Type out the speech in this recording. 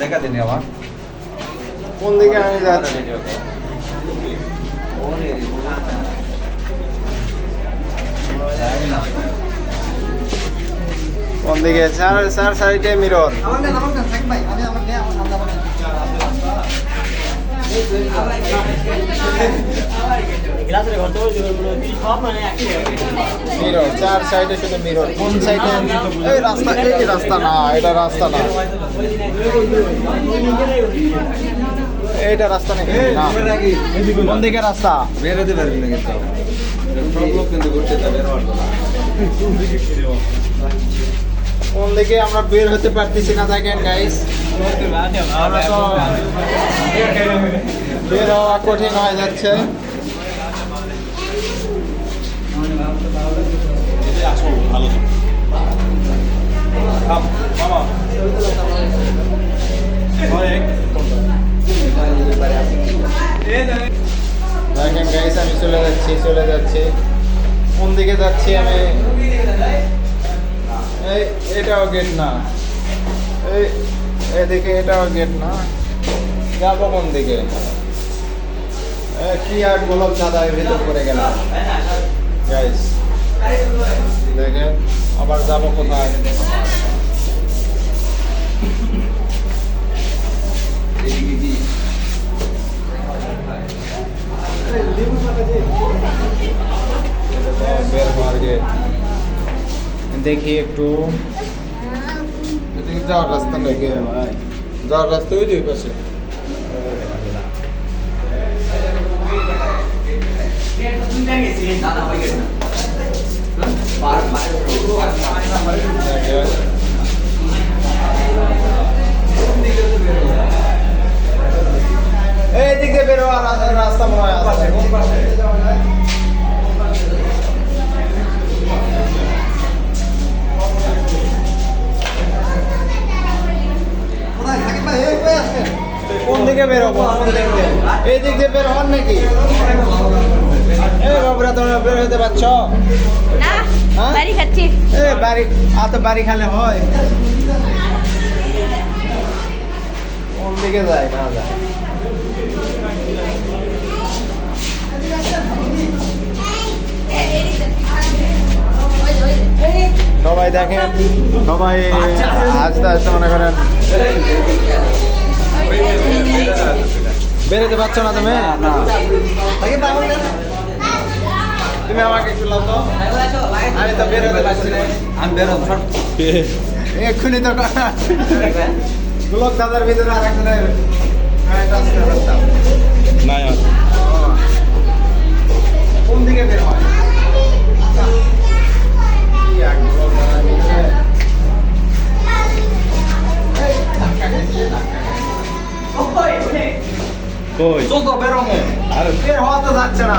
দেখা নি আমার। কোন দিকে আমি যাচ্ছি? কোন দিকে? স্যার স্যার সাইডে মিরর। মিরর চার সাইডে শুধু মিরর কোন সাইডে এই রাস্তা এই রাস্তা না এটা রাস্তা না। এইটা রাস্তা নাকি? না। কোন দিকে রাস্তা? বেরোতে পারবি না কিন্তু। সব লোক কিন্তু ঘুরতে যাবে বের হওয়ার কথা। কোন দিকে আমরা বের হতে পারতেছি না দেখেন গাইস আমরা তো বের হওয়া কঠিন হয়ে যাচ্ছে। গাইস আমি চলে যাচ্ছি চলে যাচ্ছি কোন দিকে যাচ্ছি আমি এই, এটাও গেট না। এই, এদিকে এটাও গেট না। যাব কোন দিকে? কি আর গোলক দাদা এর ভিতর করে গেলাম? গাইস দেখেন আবার যাব কোথায়? এদিকে কি? এটা তো বের হওয়ার গেট দেখি একটু। এদিকে যাওয়ার রাস্তা নাকি? ভাই যাওয়ার রাস্তা ওই দুই পাশে। এই দিক দিয়ে বের হওয়ার রাস্তা আছে কোন হব কোন দিক? এই দিক দিয়ে বের হন নাকি? বের হতে পারছ? না হ্যাঁ? বাড়ি খাচ্ছি। এ বাড়ি আর তো বাড়ি খালে হয়। কোন দিকে যায় না যায়। সবাই দেখেন সবাই আস্তে আস্তে মনে করেন। বেরোতে পারছ না তুমি? তুমি আমাকে একটু লাও তো। আমি তো বেরোতে পারছি না। আমি বেরোবো। সর। এক্ষুনি তো গোলক দাদার ভিতরে আর পারতাম। না কোন দিকে বের হয়? আচ্ছা। কই? চল তো বেরোবো আরে। বের হওয়া তো যাচ্ছে না।